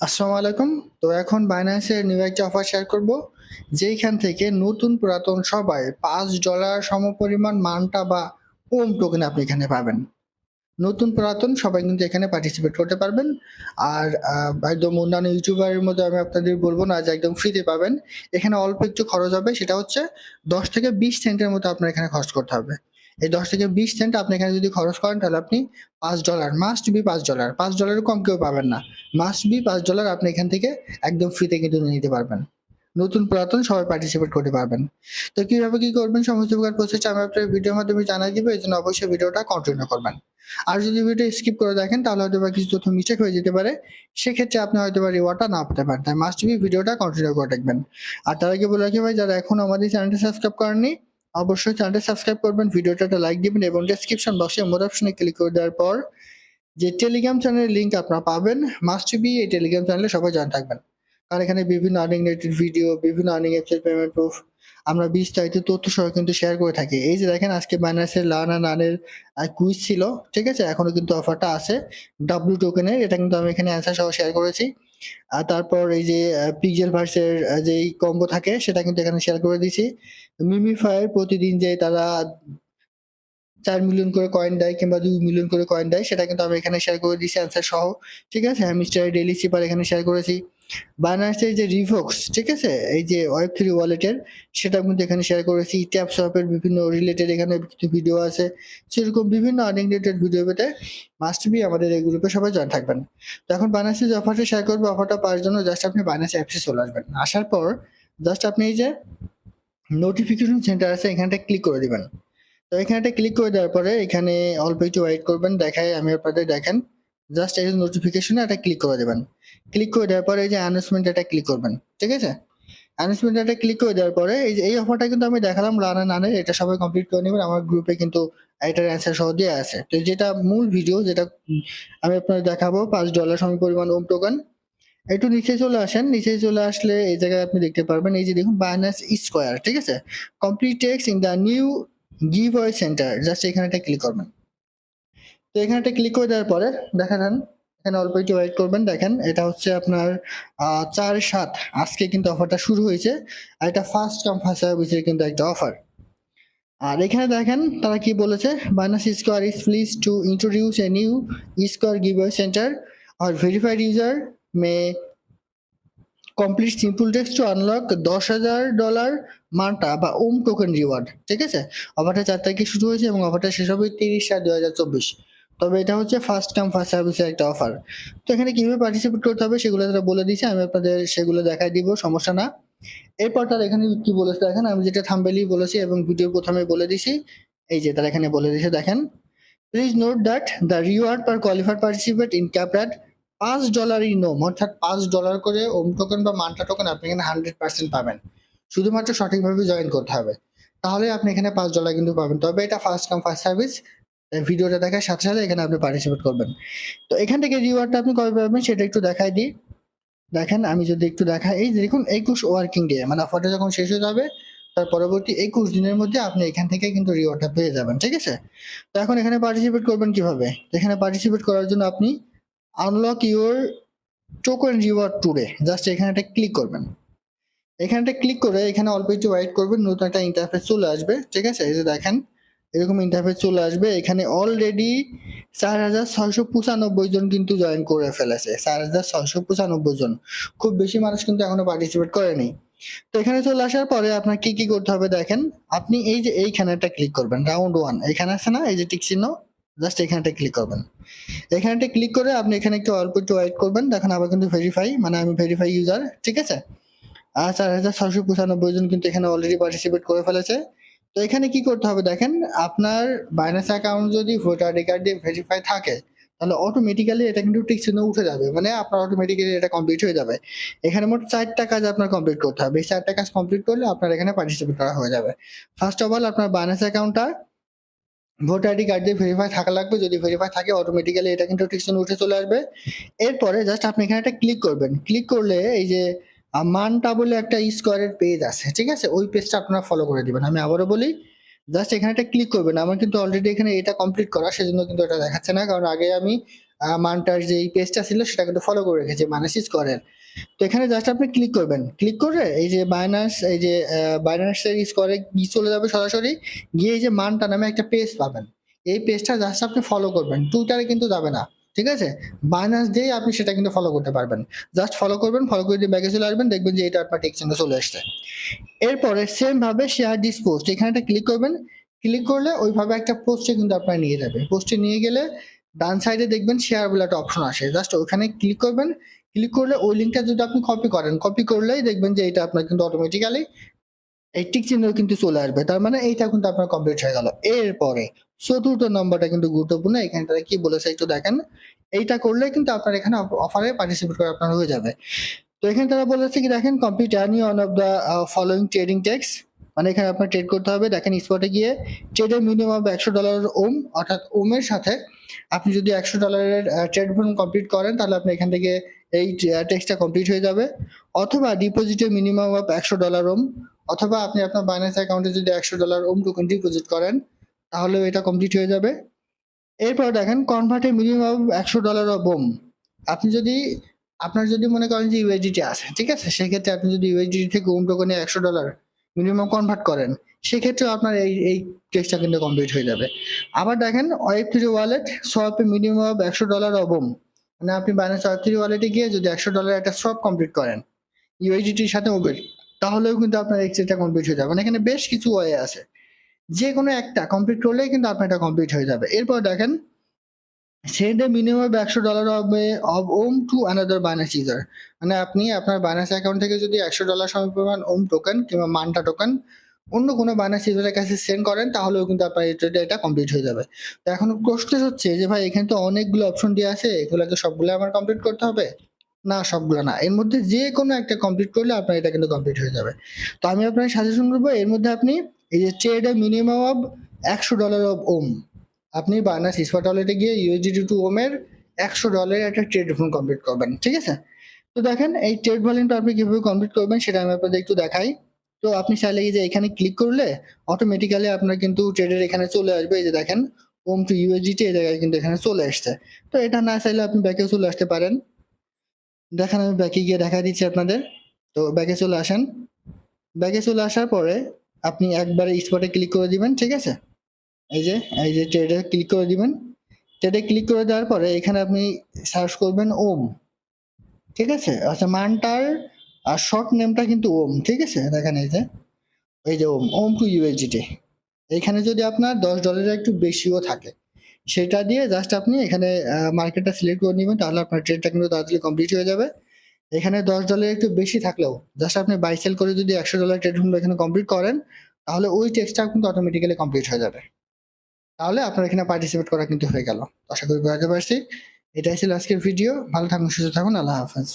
আসসালামু আলাইকুম। তো এখন বাইন্যান্সের নিউ একটা অফার শেয়ার করব, যেইখান থেকে নতুন পুরাতন সবাই পাঁচ ডলার সমপরিমাণ মানটা বা ওম টোকেন আপনি এখানে পাবেন। নতুন পুরাতন সবাই কিন্তু এখানে পার্টিসিপেট করতে পারবেন। আর একদম অন্যান্য ইউটিউবারের মধ্যে আমি আপনাদের বলব না যে একদম ফ্রিতে পাবেন। এখানে অল্প একটু খরচ হবে, সেটা হচ্ছে দশ থেকে বিশ সেন্টের মতো আপনার এখানে খরচ করতে হবে। এই দশ থেকে বিশ সেন্ট আপনি এখানে যদি খরচ করেন, তাহলে আপনি পাঁচ ডলার মাস্ট বি পাঁচ ডলার পাঁচ ডলারের কম কেউ পাবেন না। মাস্ট বি পাঁচ ডলার আপনি এখান থেকে একদম ফ্রিতে কিন্তু নিতে পারবেন। নতুন পুরাতন সবাই পার্টিসিপেট করতে পারবেন। তো কীভাবে কি করবেন, সমস্ত প্রকার প্রসেস আমি আপনার ভিডিওর মাধ্যমে জানাই দিব এই জন্য অবশ্যই ভিডিওটা কন্টিনিউ করবেন। আর যদি ভিডিও স্কিপ করে দেখেন, তাহলে হয়তো বা কিছু তথ্য মিস্টেক হয়ে যেতে পারে। সেক্ষেত্রে আপনি হয়তো বা রিওয়ার্ডটা না পেতে পারেন। তাই মাস্ট বি ভিডিওটা কন্টিনিউ করে দেখবেন। আর তার আগে বলে রাখি ভাই, যারা এখন আমাদের চ্যানেলটা সাবস্ক্রাইব করেননি অবশ্যই চ্যানেলটা সাবস্ক্রাইব করবেন ভিডিওটা একটা লাইক দিবেন এবং ডেসক্রিপশন বক্সে মোর অপশনে ক্লিক করে দেওয়ার পর যে টেলিগ্রাম চ্যানেলের লিঙ্ক আপনারা পাবেন মাস্ট বি এই টেলিগ্রাম চ্যানেলে সবাই জয়েন থাকবেন। কারণ এখানে বিভিন্ন আর্নিং রিলেটেড ভিডিও বিভিন্ন আর্নিং অ্যাপসের পেমেন্ট প্রুফ আমরা বিস্তারিত তথ্য সহ কিন্তু শেয়ার করে থাকি। এই যে দেখেন, আজকে বাইনান্সের লার্ন আর নানের কুইজ ছিল, ঠিক আছে? এখনও কিন্তু অফারটা আছে। ডাব্লিউ টোকেনের এটা কিন্তু আমি এখানে অ্যান্সার সহ শেয়ার করেছি। তারপর এই যে পিক্সেল ভার্সের যে কম্বো থাকে, সেটা কিন্তু এখানে শেয়ার করে দিছি। মিমি ফায়ার প্রতিদিন যে তারা চার মিলিয়ন করে কয়েন দেয় কিংবা দুই মিলিয়ন করে কয়েন দেয়, সেটা কিন্তু আমি এখানে শেয়ার করে দিছি অ্যান্সার সহ। ঠিক আছে হ্যামিস্টার ডেলি সিপার এখানে শেয়ার করেছি। বাইনান্সের যে রিভক্স ঠিক আছে? এই যে ওয়েব থ্রি ওয়ালেটের সেটা কিন্তু এখানে শেয়ার করেছি। ট্যাপ শপের বিভিন্ন রিলেটেড এখানে কিছু ভিডিও আছে। সেরকম বিভিন্ন আর্নিং রিলেটেড ভিডিও পেতে মাস্ট বি আমাদের এই গ্রুপে সবাই জয়েন থাকবেন। তো এখন বাইনান্সের যে অফারটা শেয়ার করব অফারটা পাওয়ার জন্য জাস্ট আপনি বাইনান্স অ্যাপসে চলে আসবেন। আসার পর জাস্ট আপনি এই যে নোটিফিকেশন সেন্টার আছে, এখানটা ক্লিক করে দিবেন। তো এখানটা ক্লিক করে দেওয়ার পরে এখানে অল্প একটু ওয়েট করবেন, দেখায় আমি আপনাদের দেখেন। জাস্ট এই নোটিফিকেশনে এটা ক্লিক করে দেবেন। ক্লিক করে দেওয়ার পরে এই যে অ্যানাউন্সমেন্ট এটা ক্লিক করবেন, ঠিক আছে? অ্যানাউন্সমেন্ট এটা ক্লিক করে দেওয়ার পরে এই যে, এই অফারটা কিন্তু আমি দেখালাম রানা নানের এটা সবাই কমপ্লিট করে নেবেন। আমার গ্রুপে কিন্তু এটার অ্যান্সার সহ দেওয়া আছে। তো যেটা মূল ভিডিও যেটা আমি আপনাদের দেখাবো, পাঁচ ডলার সম পরিমাণ ওম টোকেন একটু নিচে চলে আসেন। নিচে চলে আসলে এই জায়গায় আপনি দেখতে পারবেন, এই যে দেখুন বাইনান্স স্কোয়ার ঠিক আছে? Complete tasks in the new give center just এখানে একটা ক্লিক করবেন। তো এখানে একটা ক্লিক করে দেওয়ার পরে দেখা যান এখানে অল্প একটু ওয়েট করবেন। দেখেন, এটা হচ্ছে আপনার চার সাত। আজকে কিন্তু অফারটা শুরু হয়েছে। আর এটা ফার্স্ট কাম ফার্স্ট সার্ভিসের কিন্তু একটা অফার আর এখানে দেখেন, তারা কি বলেছে? Binance square is please to introduce a new square give center R verified user may complete simple tasks to unlock দশ হাজার ডলার মানটা বা ওম টোকেন রিওয়ার্ড ঠিক আছে? অফারটা চার তারিখে শুরু হয়েছে এবং অফারটা শেষ হবে তিরিশ সাত দু হাজার চব্বিশ। তবে এটা হচ্ছে ফার্স্ট কাম ফার্স্ট সার্ভিসের একটা অফার তো এখানে কীভাবে পার্টিসিপেট করতে হবে সেগুলো তারা বলে দিয়েছে, আমি আপনাদের সেগুলো দেখাই দিব, সমস্যা না। এরপর তারা এখানে কি বলেছে দেখেন, আমি যেটা থাম্বেলি বলেছি এবং ভিডিও প্রথমে বলে দিছি এই যে তারা এখানে বলে দিয়েছে, দেখেন। Please note that the reward per qualified participate in ক্যাপরাট পাঁচ ডলার ইন ওম অর্থাৎ পাঁচ ডলার করে ওম টোকেন বা মান্টা টোকেন আপনি এখানে হান্ড্রেড পার্সেন্ট পাবেন। শুধুমাত্র সঠিকভাবে জয়েন করতে হবে। তাহলে আপনি এখানে পাঁচ ডলার কিন্তু পাবেন। তবে এটা ফার্স্ট কাম ফার্স্ট সার্ভিস ভিডিওটা দেখার সাথে সাথে এখানে আপনি পার্টিসিপেট করবেন। তো এখান থেকে রিওয়ার্ডটা আপনি কবে পাবেন সেটা একটু দেখাই দিই। দেখেন, আমি যদি একটু দেখাই, এই দেখুন, একুশ ওয়ার্কিং ডে মানে অফারটা যখন শেষ হয়ে যাবে, তার পরবর্তী একুশ দিনের মধ্যে আপনি এখান থেকে কিন্তু রিওয়ার্ডটা পেয়ে যাবেন, ঠিক আছে? তো এখন এখানে পার্টিসিপেট করবেন কীভাবে? এখানে পার্টিসিপেট করার জন্য আপনি unlock your token reward today just এখানে একটা ক্লিক করবেন। এখানটা ক্লিক করে এখানে অল্প একটু ওয়েট করবেন, নতুন একটা ইন্টারফেস চলে আসবে, ঠিক আছে? এই যে দেখেন এরকম ইন্টারফেস চলে আসবে। এখানে অলরেডি চার হাজার ছয়শো পঁচানব্বই জন কিন্তু জয়েন করে ফেলেছে। চার হাজার ছয়শো পঁচানব্বই জন। খুব বেশি মানুষ কিন্তু এখনও পার্টিসিপেট করেনি তো এখানে চলে আসার পরে আপনার কি কি করতে হবে দেখেন, আপনি এই যে এইখানে একটা ক্লিক করবেন রাউন্ড ওয়ান এখানে আছে না, এই যে টিক চিহ্ন জাস্ট এখানটা ক্লিক করবেন। এখানটা ক্লিক করে আপনি এখানে একটু অল্প একটু ওয়েট করবেন। দেখেন আবার কিন্তু ভেরিফাই মানে আমি ভেরিফাই ইউজার ঠিক আছে? আর চার হাজার ছয়শো পঁচানব্বই জন কিন্তু এখানে অলরেডি পার্টিসিপেট করে ফেলেছে। তো এখানে কি করতে হবে দেখেন, আপনার বাইনান্স অ্যাকাউন্ট যদি ভোটার আইডি কার্ড দিয়ে ভেরিফাই থাকে, তাহলে অটোমেটিক্যালি এটা কিন্তু টিক চিহ্ন উঠে যাবে। মানে আপনার অটোমেটিক্যালি এটা কমপ্লিট হয়ে যাবে। এখানে মোট চারটা কাজ আপনার কমপ্লিট করতে হবে। এই চারটা কাজ কমপ্লিট করলে আপনার এখানে পার্টিসিপেট করা হয়ে যাবে। ফার্স্ট অফ অল আপনার বাইনান্স অ্যাকাউন্টটা ভোটার আইডি কার্ড দিয়ে ভেরিফাই থাকা লাগবে। যদি ভেরিফাই থাকে অটোমেটিক্যালি এটা কিন্তু টিক চিহ্ন উঠে চলে আসবে। এরপরে জাস্ট আপনি এখানে একটা ক্লিক করবেন। ক্লিক করলে এই যে মানটা বলে একটা স্কোয়ারের পেজ আছে, ঠিক আছে? ওই পেজটা আপনারা ফলো করে দিবেন। আমি আবারও বলি জাস্ট এখানে একটা ক্লিক করবেন। আমার কিন্তু অলরেডি এখানে এটা কমপ্লিট করা, সেজন্য কিন্তু এটা দেখাচ্ছে না। কারণ আগে আমি মানটার যে এই পেজটা ছিল, সেটা কিন্তু ফলো করে রেখেছি মাইনাস স্কোয়ারের তো এখানে জাস্ট আপনি ক্লিক করবেন। ক্লিক করে এই যে বাইনাস এই যে বাইনাসের স্কোয়ারে গিয়ে চলে যাবে সরাসরি? গিয়ে এই যে মানটা নামে একটা পেজ পাবেন। এই পেজটা জাস্ট আপনি ফলো করবেন। টুইটারে কিন্তু যাবে না। ঠিক আছে? বাইনাস দিয়ে আপনি সেটা কিন্তু ফলো করতে পারবেন। জাস্ট ফলো করবেন ফলো করে দিয়ে ব্যাগে চলে আসবেন, দেখবেন যে এটা আপনার টেক্সচেঞ্জে চলে আসছে। এরপরে সেম ভাবে শেয়ার পোস্ট এখানে একটা ক্লিক করবেন। ক্লিক করলে ওইভাবে একটা পোস্টে কিন্তু আপনার নিয়ে যাবে। পোস্টে নিয়ে গেলে ডান সাইডে দেখবেন শেয়ার বলে একটা অপশন আসে। জাস্ট ওখানে ক্লিক করবেন। ক্লিক করলে ওই লিঙ্কটা যদি আপনি কপি করেন কপি করলেই দেখবেন যে এটা আপনার কিন্তু অটোমেটিক্যালি এই টিক চিহ্ন কিন্তু চলে আসবে। তার মানে এইটা কিন্তু আপনার কমপ্লিট হয়ে গেল। এরপরে চতুর্থ নম্বরটা কিন্তু গুরুত্বপূর্ণ এখানে তারা কি বলেছে একটু দেখেন। এইটা করলে কিন্তু আপনার এখানে অফারে পার্টিসিপেট করে আপনার হয়ে যাবে। তো এখানে তারা বলেছে কি দেখেন complete earn one of the following trading tasks মানে এখানে আপনার ট্রেড করতে হবে। দেখেন স্পটে গিয়ে ট্রেডের মিনিমাম একশো ডলারের ওম অর্থাৎ ওমের সাথে আপনি যদি একশো ডলারের ট্রেড ভলিউম কমপ্লিট করেন, তাহলে আপনি এখান থেকে এই টেক্সটা কমপ্লিট হয়ে যাবে। অথবা ডিপোজিটের মিনিমাম অফ একশো ডলার ওম অথবা আপনি আপনার বাইন্যান্স অ্যাকাউন্টে যদি একশো ডলার ওম টোকেন ডিপোজিট করেন তাহলেও এটা কমপ্লিট হয়ে যাবে। এরপর দেখেন কনভার্টে মিনিমাম একশো ডলার অফ ওম আপনি যদি, আপনার যদি মনে করেন যে ইউএসডিটি আছে, ঠিক আছে? সেক্ষেত্রে আপনি যদি ইউএসডিটি থেকে ওম টোকেনে একশো ডলার মিনিমাম কনভার্ট করেন সেক্ষেত্রে আপনার এই এই টেক্সটটা কিন্তু কমপ্লিট হয়ে যাবে। আবার দেখেন ওয়েব থ্রি ওয়ালেট সোয়াপে মিনিমাম একশো ডলার অবম মানে আপনি বাইন্যান্স ওয়েব থ্রি ওয়ালেটে গিয়ে যদি একশো ডলার একটা সোয়াপ কমপ্লিট করেন ইউএসডিটির সাথে ওবের তাহলেও কিন্তু আপনার এক্সচেঞ্জটা কমপ্লিট হয়ে যাবে। মানে এখানে বেশ কিছু ওয়ে আছে। যে কোনো একটা কমপ্লিট করলেই কিন্তু আপনার এটা কমপ্লিট হয়ে যাবে। এরপর দেখেন সেন্ড মিনিমাম একশো ডলার অফ ওম টু অ্যানাদার বাইন্যান্স ইউজার মানে আপনি আপনার বাইন্যান্স অ্যাকাউন্ট থেকে যদি একশো ডলার সমপরিমাণ ওম টোকেন কিংবা মানটা টোকেন অন্য কোনো বাইন্যান্স ইউজারের কাছে সেন্ড করেন, তাহলেও কিন্তু আপনার এটা এটা কমপ্লিট হয়ে যাবে। তো এখন প্রশ্ন হচ্ছে যে ভাই, এখানে তো অনেকগুলো অপশন দিয়ে আছে এগুলোকে সবগুলো আমার কমপ্লিট করতে হবে? না, সবগুলো না। এর মধ্যে যে কোনো একটা কমপ্লিট করলে আপনার এটা কিন্তু কমপ্লিট হয়ে যাবে। তো আমি আপনাকে সাজেশন করব, এর মধ্যে আপনি এই যে ট্রেড মিনিমাম অফ একশো ডলার অফ ওম আপনি বাইনাস স্পট ওয়ালেটে গিয়ে ইউএসডিটি টু ওমের একশো ডলারের একটা ট্রেড ফোন কমপ্লিট করবেন, ঠিক আছে? তো দেখেন, এই ট্রেড ভলিউমটা আপনি কীভাবে কমপ্লিট করবেন সেটা আমি আপনাদের একটু দেখাই। তো আপনি চাইলে এই যে এখানে ক্লিক করলে অটোমেটিক্যালি আপনার কিন্তু ট্রেডের এখানে চলে আসবে। এই যে দেখেন ওম টু ইউএসডিটি এই জায়গায় কিন্তু এখানে চলে আসছে। তো এটা না চাইলে আপনি ব্যাকেও চলে আসতে পারেন। দেখেন আমি ব্যাকে গিয়ে দেখা দিচ্ছি আপনাদের। তো ব্যাকে চলে আসেন। ব্যাকে চলে আসার পরে আপনি একবারে স্পটে ক্লিক করে দিবেন, ঠিক আছে? এই যে এই যে ট্রেডে ক্লিক করে দিবেন। ট্রেডে ক্লিক করে দেওয়ার পরে এখানে আপনি সার্চ করবেন ওম, ঠিক আছে? আচ্ছা মানটার আর শর্ট নেমটা কিন্তু ওম, ঠিক আছে? দেখেন এই যে এই যে ওম ওম টু ইউএসডিটি এখানে যদি আপনার দশ ডলারের একটু বেশিও থাকে, সেটা দিয়ে জাস্ট আপনি এখানে মার্কেটটা সিলেক্ট করে নেবেন, তাহলে আপনার ট্রেডটা কিন্তু তাড়াতাড়ি কমপ্লিট হয়ে যাবে। এখানে দশ ডলার একটু বেশি থাকলেও জাস্ট আপনি বাই সেল করে যদি একশো ডলার ট্রেড এখানে কমপ্লিট করেন, তাহলে ওই টেক্সটা কিন্তু অটোমেটিক্যালি কমপ্লিট হয়ে যাবে। তাহলে আপনার এখানে পার্টিসিপেট করা কিন্তু হয়ে গেল। আশা করি বুঝতে পারছি। এটাই ছিল আজকের ভিডিও ভালো থাকুন, সুস্থ থাকুন। আল্লাহ হাফেজ।